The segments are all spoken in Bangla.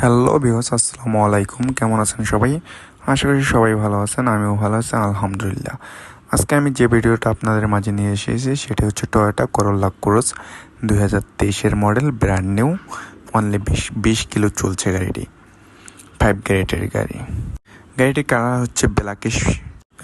হ্যালো বিহস আসসালামু আলাইকুম। কেমন আছেন সবাই? আশা করি সবাই ভালো আছেন, আমিও ভালো আছি, আলহামদুলিল্লাহ। আজকে আমি যে ভিডিওটা আপনাদের মাঝে নিয়ে এসেছি, সেটি হচ্ছে টয়োটা করোলা ক্রোজ দুই হাজার তেইশের মডেল ব্র্যান্ড নিউ অনলি বিশ বিশ কিলো চলছে গাড়িটি। ফাইভ গ্রেটের গাড়ি। গাড়িটির কালার হচ্ছে ব্ল্যাকিশ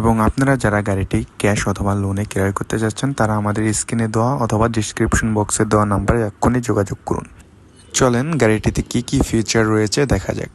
এবং আপনারা যারা গাড়িটি ক্যাশ অথবা লোনে ক্রয় করতে যাচ্ছেন, তারা আমাদের স্ক্রিনে দেওয়া অথবা ডিসক্রিপশন বক্সে দেওয়া নাম্বারে এক্ষুনি যোগাযোগ করুন। চলেন গাড়িটিতে কি কি ফিচার রয়েছে দেখা যাক।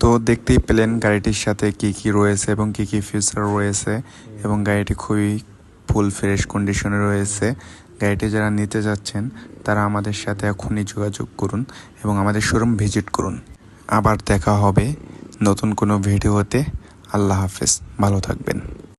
তো দেখতেই পেলেন গাড়িটির সাথে কি কি রয়েছে এবং কি কি ফিচার রয়েছে এবং গাড়িটি খুবই ফুল ফ্রেশ কন্ডিশনে রয়েছে। গাড়িটি যারা নিতে যাচ্ছেন, তারা আমাদের সাথে এখনই যোগাযোগ করুন এবং আমাদের শোরুম ভিজিট করুন। আবার দেখা হবে নতুন কোনো ভিডিওতে। আল্লাহ হাফেজ। ভালো থাকবেন।